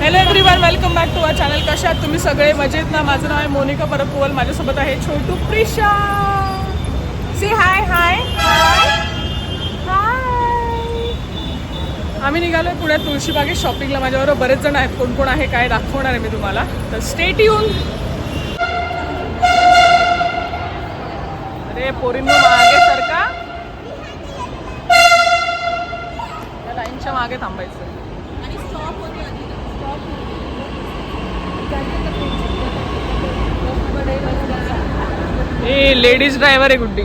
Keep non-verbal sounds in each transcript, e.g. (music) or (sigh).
Hello everyone welcome back to our channel कशा आहात तुम्ही सगळे मजेत ना? माझं नाव आहे मोनिका परपुवल माझ्यासोबत आहे छोटू प्रिशा. सी हाय हाय हाय आम्ही निघालोय पुण्यात तुळशीबागेत शॉपिंगला माझ्याबरोबर बरेच जण आहेत. कोण कोण आहे काय दाखवणार आहे मी तुम्हाला. तर स्टेट येऊन अरे पोरींनो मागे सरका या लाईनच्या मागे थांबायचं. हे लेडीज ड्रायव्हर आहे गुड्डी.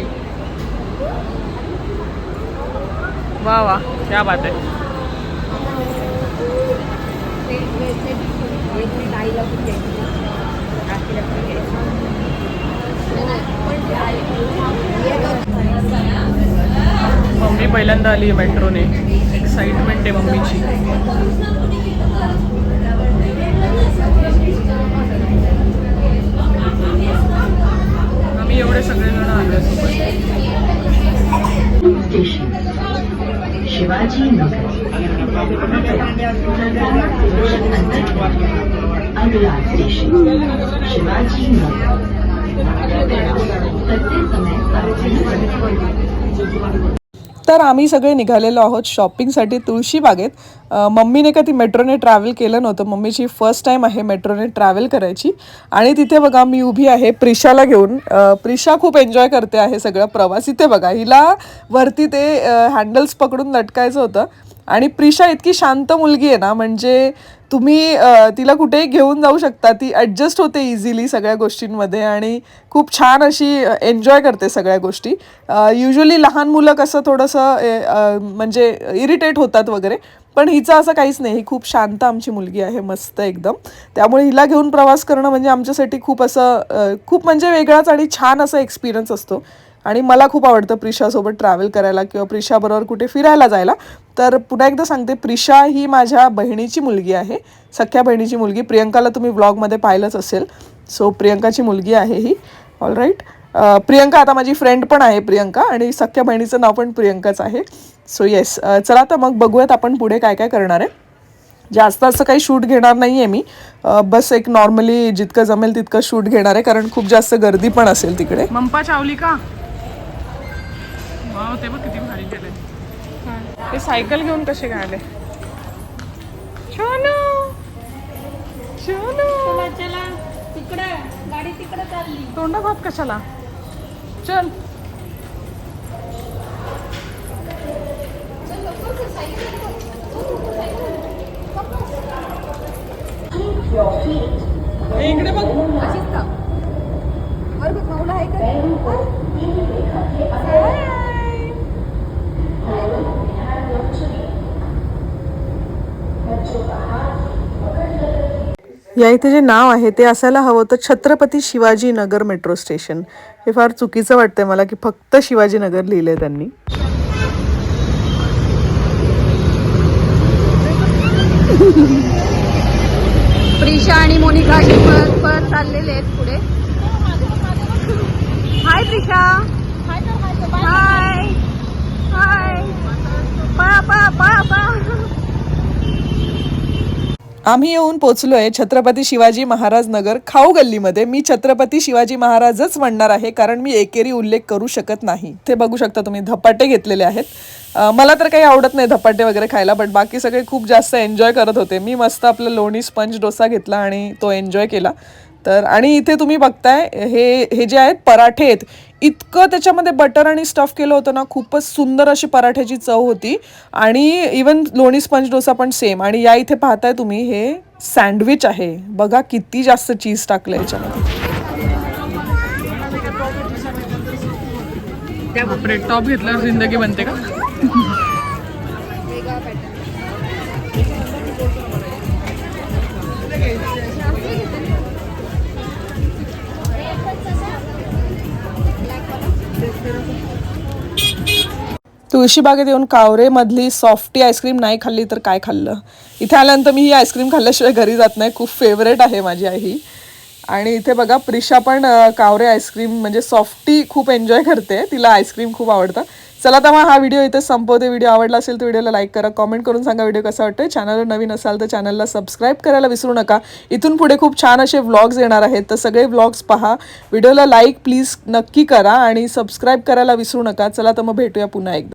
वा वा. क्या बात आहे. मम्मी पहिल्यांदा आली मेट्रोने एक्साइटमेंट आहे मम्मीची. आम्ही एवढे सगळेजण आलो. सोबत शिवाजी नगर शिवाजी नगर समय तर आम्ही सगळे निघालेलो आहोत शॉपिंगसाठी तुळशीबागेत मम्मीने का ती मेट्रोने ट्रॅव्हल केलं नव्हतं. मम्मीची फर्स्ट टाईम आहे मेट्रोने ट्रॅव्हल करायची. आणि तिथे बघा मी उभी आहे प्रिशाला घेऊन. प्रिशा खूप एन्जॉय करते आहे सगळा. प्रवास इथे बघा हिला वरती ते हँडल्स पकडून लटकायचं होतं. आणि प्रिशा इतकी शांत मुलगी आहे ना म्हणजे तुम्ही तिला कुठेही घेऊन जाऊ शकता. ती ॲडजस्ट होते इझिली सगळ्या गोष्टींमध्ये आणि खूप छान अशी एन्जॉय करते सगळ्या गोष्टी. युजली लहान मुलं कसं थोडंसं म्हणजे इरिटेट होतात वगैरे पण हिचं असं काहीच नाही. ही खूप शांत आमची मुलगी आहे मस्त एकदम. त्यामुळे हिला घेऊन प्रवास करणं म्हणजे आमच्यासाठी खूप असं खूप म्हणजे वेगळाच आणि छान असा एक्सपिरियन्स असतो. आणि मला खूप आवडतं प्रिशासोबत ट्रॅव्हल करायला किंवा प्रिशाबरोबर कुठे फिरायला जायला. तर पुन्हा एकदा सांगते प्रिशा ही माझ्या बहिणीची मुलगी आहे सख्या बहिणीची मुलगी. प्रियंकाला तुम्ही ब्लॉगमध्ये पाहिलंच असेल. सो प्रियंकाची मुलगी आहे ही. ऑल राईट प्रियंका आता माझी फ्रेंड पण आहे प्रियंका आणि सख्या बहिणीचं नाव पण प्रियंकाच आहे. सो येस चला तर मग बघूयात आपण पुढे काय काय करणार आहे. जास्त असं काही शूट घेणार नाही आहे मी बस एक नॉर्मली जितकं जमेल तितकं शूट घेणार आहे कारण खूप जास्त गर्दी पण असेल तिकडे. मंपा चावली का? वाव ते बघ किती भारी केले ते सायकल घेऊन कसे काय आले छोनू! छोनू! चला चला. तिकडं. गाडी तिकडं चालली. तोंडा भात कशाला? चल. ए, इकडे बघ. या इथे जे नाव आहे ते असायला हवं तर छत्रपती शिवाजी नगर मेट्रो स्टेशन हे फार चुकीचं वाटतंय मला की फक्त शिवाजीनगर लिहिलंय त्यांनी. प्रिशा आणि मोनिका चाललेले आहेत पुढे हाय प्रिशा हाय हाय पळा पळा पळा पळा आम्ही येऊन पोचलोय छत्रपती शिवाजी महाराज नगर खाऊ गल्लीमध्ये. मी छत्रपती शिवाजी महाराजच म्हणणार आहे कारण मी एकेरी उल्लेख करू शकत नाही. ते बघू शकता तुम्ही धपाटे घेतलेले आहेत. मला तर काही आवडत नाही धपाटे वगैरे खायला बट बाकी सगळे खूप जास्त एन्जॉय करत होते. मी मस्त आपलं लोणी स्पंज डोसा घेतला आणि तो एन्जॉय केला. तर आणि इथे तुम्ही बघताय हे हे जे आहेत पराठे आहेत इतकं त्याच्यामध्ये बटर आणि स्टफ केलं होतं ना खूपच सुंदर अशी पराठ्याची चव होती. आणि इवन लोणी स्पंज डोसा पण सेम आणि या इथे पाहताय तुम्ही हे सँडविच आहे. बघा किती जास्त चीज टाकलं याच्यामध्ये. टॉप घेतल्यावर जिंदगी बनते का? (laughs) तुळशीबागेत येऊन कावरेमधली सॉफ्टी आईस्क्रीम नाही खाल्ली तर काय खाल्लं? इथे आल्यानंतर मी ही आईस्क्रीम खाल्ल्याशिवाय घरी जात नाही. खूप फेवरेट आहे माझी आई. ही आणि इथे बघा प्रिशा पण कावरे आईस्क्रीम म्हणजे सॉफ्टी खूप एन्जॉय करते. तिला आईस्क्रीम खूप आवडतं. चला तर मग हा व्हिडिओ इथे संपवते. व्हिडिओ आवडला असेल तर व्हिडिओला लाईक करा कमेंट करून सांगा व्हिडिओ कसा वाटतोय. चॅनलवर नवीन असाल तर चॅनलला सबस्क्राईब करायला विसरू नका. इथून पुढे खूप छान असे व्लॉग्स येणार आहेत. तर सगळे व्लॉग्स पहा. व्हिडिओला लाईक प्लीज नक्की करा आणि सबस्क्राईब करायला विसरू नका. चला तर मग भेटूया पुन्हा एकदा.